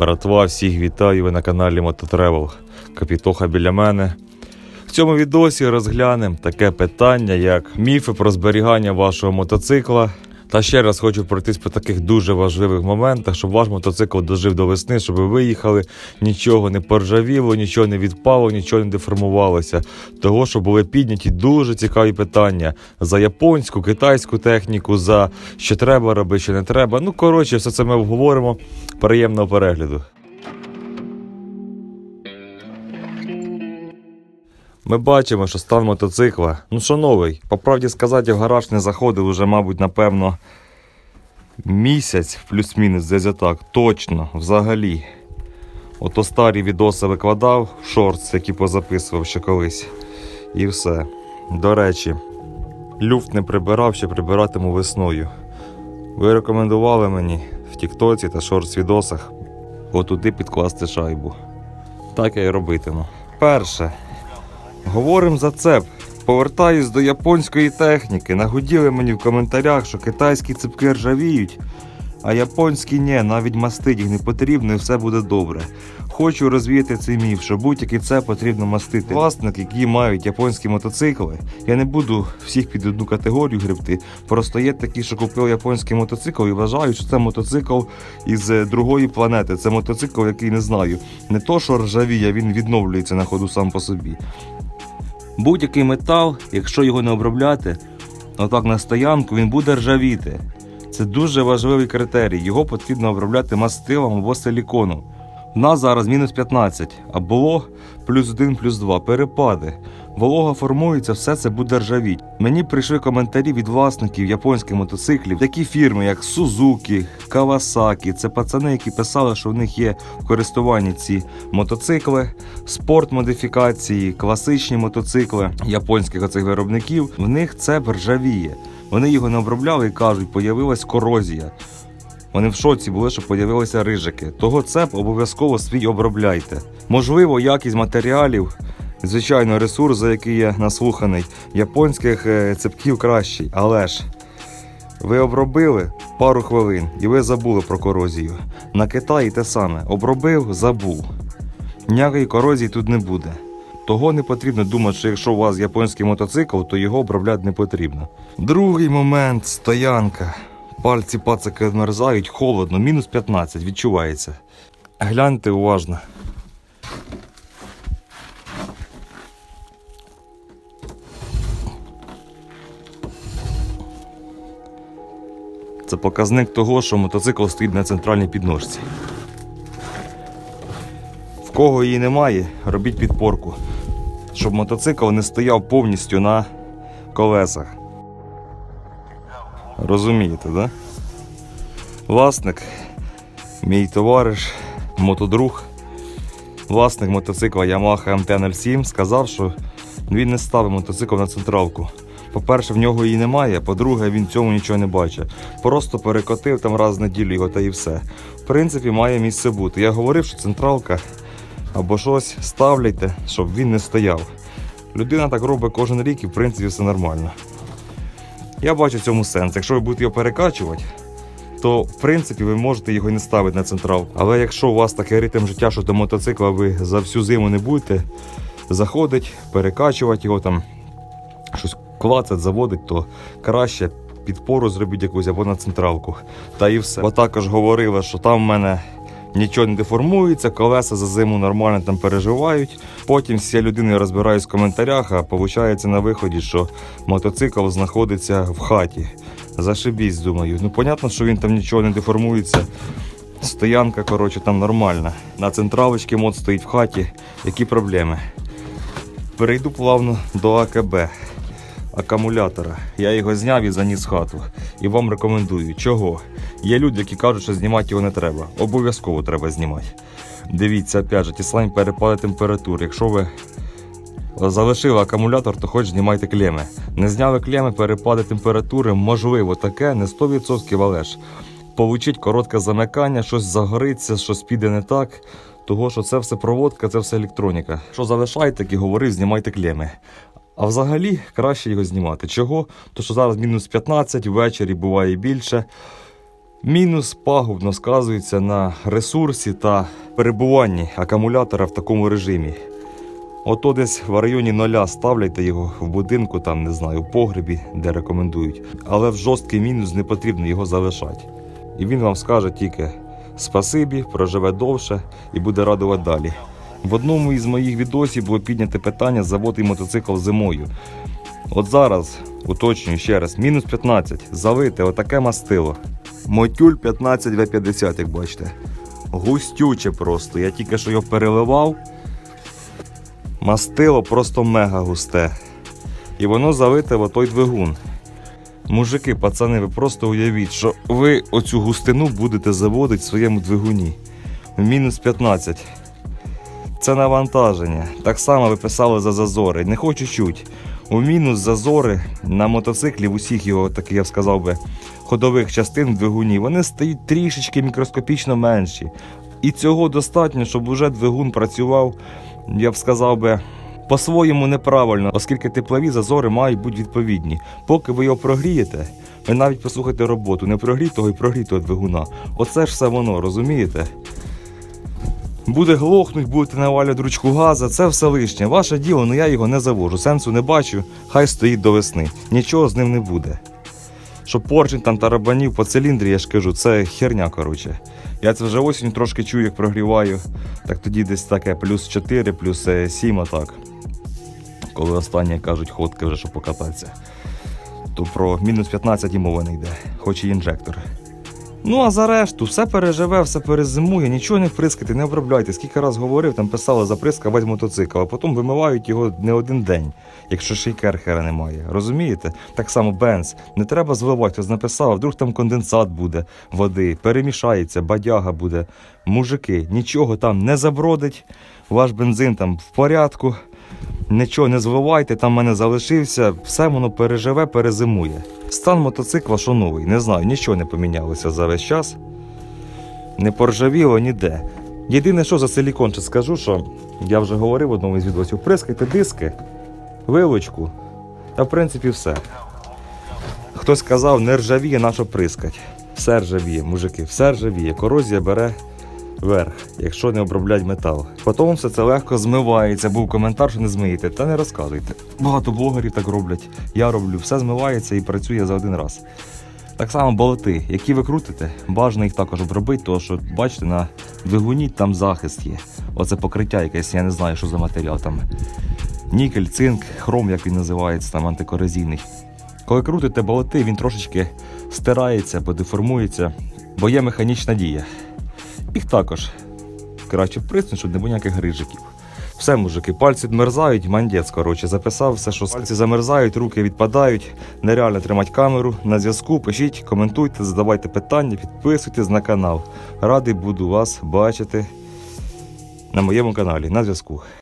Братва, всіх вітаю ви на каналі Мототревел. Капітоха біля мене. В цьому відосі розглянемо таке питання, як міфи про зберігання вашого мотоцикла. Та ще раз хочу пройтись по таких дуже важливих моментах, щоб ваш мотоцикл дожив до весни, щоб ви виїхали, нічого не поржавіло, нічого не відпало, нічого не деформувалося. Того, що були підняті дуже цікаві питання за японську, китайську техніку, за що треба робити, що не треба. Ну коротше, все це ми обговоримо. Приємного перегляду. Ми бачимо, що стан мотоцикла, ну що новий. По правді сказати, в гараж не заходив уже, мабуть, напевно, місяць, плюс-мінус, десь так. Точно, взагалі. Ото старі відоси викладав, в шортс, які позаписував ще колись. І все. До речі, люфт не прибирав, ще прибиратиму весною. Ви рекомендували мені в Тіктоці та шортс відосах отуди підкласти шайбу. Так я і робитиму. Перше. Говорим за цеп. Повертаюсь до японської техніки. Нагуділи мені в коментарях, що китайські цепки ржавіють, а японські ні, навіть мастить їх не потрібно і все буде добре. Хочу розвіяти цей міф, що будь-який цеп потрібно мастити. Власник, які мають японські мотоцикли, я не буду всіх під одну категорію гребти. Просто є такі, що купили японський мотоцикл і вважають, що це мотоцикл із е, другої планети. Це мотоцикл, який не знаю. Не то, що ржавіє, він відновлюється на ходу сам по собі. Будь-який метал, якщо його не обробляти, отак на стоянку, він буде ржавіти. Це дуже важливий критерій. Його потрібно обробляти мастилом або силіконом. У нас зараз мінус 15, а було плюс 1, плюс 2. Перепади. Волога формується, все це буде ржавіть. Мені прийшли коментарі від власників японських мотоциклів, такі фірми, як Suzuki, Kawasaki. Це пацани, які писали, що в них є в користуванні ці мотоцикли, спортмодифікації, класичні мотоцикли японських оцих виробників. В них це ржавіє. Вони його не обробляли і кажуть, появилась корозія. Вони в шоці були, що появилися рижики. Того цеп обов'язково свій обробляйте. Можливо, якість матеріалів, звичайно, ресурс, за який я наслуханий, японських е, цепків кращий, але ж ви обробили пару хвилин і ви забули про корозію. На Китаї те саме. Обробив, забув. Ніякої корозії тут не буде. Того не потрібно думати, що якщо у вас японський мотоцикл, то його обробляти не потрібно. Другий момент стоянка. Пальці пацики вмерзають, холодно, мінус 15, відчувається. Гляньте уважно. Це показник того, що мотоцикл стоїть на центральній підножці. В кого її немає, робіть підпорку, щоб мотоцикл не стояв повністю на колесах. Розумієте, да? Власник, мій товариш, мотодруг, власник мотоцикла Yamaha MT-07 сказав, що він не ставить мотоцикл на централку. По-перше, в нього її немає, по-друге, він цьому нічого не бачить. Просто перекотив там раз в неділю його та і все. В принципі, має місце бути. Я говорив, що централка або щось ставляйте, щоб він не стояв. Людина так робить кожен рік і в принципі все нормально. Я бачу в цьому сенс. Якщо ви будете його перекачувати, то в принципі ви можете його не ставити на централ. Але якщо у вас такий ритм життя, що до мотоцикла ви за всю зиму не будете заходити, перекачувати його там, щось клацать, заводить, то краще підпору зробіть якусь або на централку. Та і все. Бо також говорили, що там в мене нічого не деформується, колеса за зиму нормально там переживають. Потім всі людини розбираюсь в коментарях, а виходить на виході, що мотоцикл знаходиться в хаті. Зашибісь, думаю. Ну, понятно, що він там нічого не деформується. Стоянка, коротше, там нормальна. На централочці мод стоїть в хаті. Які проблеми? Перейду плавно до АКБ акумулятора. Я його зняв і заніс хату. І вам рекомендую. Чого? Є люди, які кажуть, що знімати його не треба. Обов'язково треба знімати. Дивіться, опять же, ті самі перепади температур. Якщо ви залишили акумулятор, то хоч знімайте клеми. Не зняли клеми, перепади температури, можливо, таке, не 100%, але ж. Получить коротке замикання, щось загориться, щось піде не так. Того, що це все проводка, це все електроніка. Що залишаєте, як і говорив, знімайте клеми. А взагалі краще його знімати. Чого? То що зараз мінус 15, ввечері буває більше. Мінус пагубно сказується на ресурсі та перебуванні акумулятора в такому режимі. Ото десь в районі ноля ставляйте його в будинку, там не знаю, в погребі, де рекомендують. Але в жорсткий мінус не потрібно його залишати. І він вам скаже тільки спасибі, проживе довше і буде радувати далі. В одному із моїх відосів було підняте питання заводити мотоцикл зимою. От зараз, уточнюю ще раз, мінус 15, залите отаке мастило. Мотюль 15 В50, як бачите. Густюче просто. Я тільки що його переливав. Мастило просто мега густе. І воно залите в отой двигун. Мужики, пацани, ви просто уявіть, що ви оцю густину будете заводити в своєму двигуні. В мінус 15. Це навантаження. Так само ви писали за зазори. Не хочу чуть. У мінус зазори на мотоциклі, в усіх його, так я б сказав би, ходових частин двигуні, вони стають трішечки мікроскопічно менші. І цього достатньо, щоб уже двигун працював, я б сказав би, по-своєму неправильно, оскільки теплові зазори мають бути відповідні. Поки ви його прогрієте, ви навіть послухайте роботу, не прогрітого і прогрітого двигуна. Оце ж все воно, розумієте? Буде глохнуть, будете навалювати ручку газа, це все лишнє. Ваше діло, але я його не завожу. Сенсу не бачу, хай стоїть до весни. Нічого з ним не буде. Що поршень там тарабанів по циліндрі, я ж кажу, це херня, коротше. Я це вже осінь трошки чую, як прогріваю. Так тоді десь таке плюс 4, плюс 7, отак. Коли останні кажуть, ходки вже, щоб покататися. То про мінус 15 і мова не йде, хоч і інжектор. Ну а за решту, все переживе, все перезимує, нічого не вприскайте, не обробляйте. Скільки раз говорив, там писали заприска весь мотоцикл, а потім вимивають його не один день, якщо ще й керхера немає. Розумієте? Так само бенз. Не треба зливати, хтось написав, вдруг там конденсат буде води, перемішається, бадяга буде. Мужики, нічого там не забродить, ваш бензин там в порядку. Нічого не зливайте, там в мене залишився, все воно переживе, перезимує. Стан мотоцикла, що новий, не знаю, нічого не помінялося за весь час. Не поржавіло ніде. Єдине, що за силікон ще скажу, що я вже говорив в одному із відосів, прискайте диски, вилочку, та в принципі все. Хтось сказав, не ржавіє, на що прискать. Все ржавіє, мужики, все ржавіє. Корозія бере верх, якщо не оброблять метал. Потім все це легко змивається. Був коментар, що не змиєте. Та не розказуйте. Багато блогерів так роблять. Я роблю, все змивається і працює за один раз. Так само болти, які ви крутите, бажано їх також обробити, тому що бачите, на двигуні там захист є. Оце покриття якесь, я не знаю, що за матеріал там. Нікель, цинк, хром, як він називається, там антикорозійний. Коли крутите болти, він трошечки стирається або деформується, бо є механічна дія. Їх також краще приснути, щоб не було ніяких грижиків. Все, мужики, пальці відмерзають, мандець, коротше, записав все, що пальці замерзають, руки відпадають. Нереально тримати камеру на зв'язку. Пишіть, коментуйте, задавайте питання, підписуйтесь на канал. Радий буду вас бачити на моєму каналі на зв'язку.